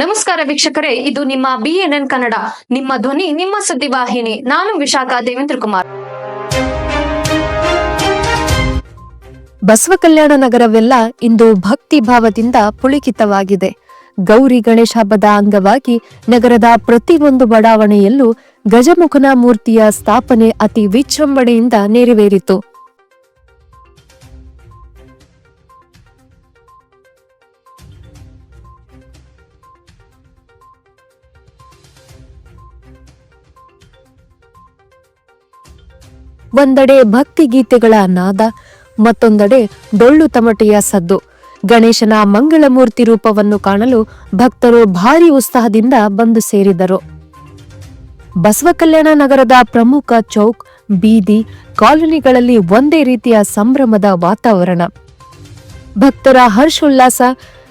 ನಮಸ್ಕಾರ ವೀಕ್ಷಕರೇ, ಇದು ನಿಮ್ಮ ಬಿಎನ್ಎನ್ ಕನ್ನಡ, ನಿಮ್ಮ ಧ್ವನಿ, ನಿಮ್ಮ ಸುದ್ದಿವಾಹಿನಿ ನಾನು ವಿಶಾಖ ದೇವೇಂದ್ರ ಕುಮಾರ್. ಬಸವ ಕಲ್ಯಾಣ ನಗರವೆಲ್ಲ ಇಂದು ಭಕ್ತಿ ಭಾವದಿಂದ ಪುಳಿಕಿತವಾಗಿದೆ. ಗೌರಿ ಗಣೇಶ ಹಬ್ಬದ ಅಂಗವಾಗಿ ನಗರದ ಪ್ರತಿಯೊಂದು ಬಡಾವಣೆಯಲ್ಲೂ ಗಜಮುಖನ ಮೂರ್ತಿಯ ಸ್ಥಾಪನೆ ಅತಿ ವಿಜೃಂಭಣೆಯಿಂದ ನೆರವೇರಿತು. ಒಂದೆಡೆ ಭಕ್ತಿ ಗೀತೆಗಳ ನಾದ, ಮತ್ತೊಂದೆಡೆ ಡೊಳ್ಳು ತಮಟೆಯ ಸದ್ದು. ಗಣೇಶನ ಮಂಗಳಮೂರ್ತಿ ರೂಪವನ್ನು ಕಾಣಲು ಭಕ್ತರು ಭಾರಿ ಉತ್ಸಾಹದಿಂದ ಬಂದು ಸೇರಿದರು. ಬಸವ ಕಲ್ಯಾಣ ನಗರದ ಪ್ರಮುಖ ಚೌಕ್, ಬೀದಿ, ಕಾಲೋನಿಗಳಲ್ಲಿ ಒಂದೇ ರೀತಿಯ ಸಂಭ್ರಮದ ವಾತಾವರಣ. ಭಕ್ತರ ಹರ್ಷೋಲ್ಲಾಸ,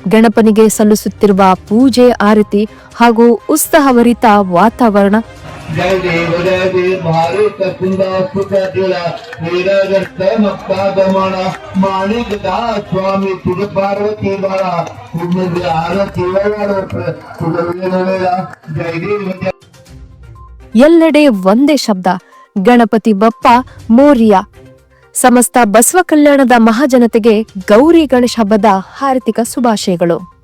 ಗಣಪನಿಗೆ ಸಲ್ಲಿಸುತ್ತಿರುವ ಪೂಜೆ, ಆರತಿ ಹಾಗೂ ಉತ್ಸಾಹಭರಿತ ವಾತಾವರಣ. ಜಯದೇವರೇ ಭಾರತ ಕುಂದಾಸುಕ ಜಲ ವೀರಗರ್ತ ಮಕ್ಕಾಗಮಣ ಮಾಣಿಕದ ಸ್ವಾಮಿ ತಿರು ಪಾರ್ವತಿ ಬಾಳ. ನಿಮ್ಮಲ್ಲಿ ಆರತಿ ಜಯದೇವ ಎಲ್ಲೆಡೆ ಒಂದೇ ಶಬ್ದ, ಗಣಪತಿ ಬಪ್ಪ, ಮೋರಿಯ. ಸಮಸ್ತ ಬಸವ ಕಲ್ಯಾಣದ ಮಹಾಜನತೆಗೆ ಗೌರಿ ಗಣೇಶ ಹಬ್ಬದ ಹಾರ್ದಿಕ ಶುಭಾಶಯಗಳು.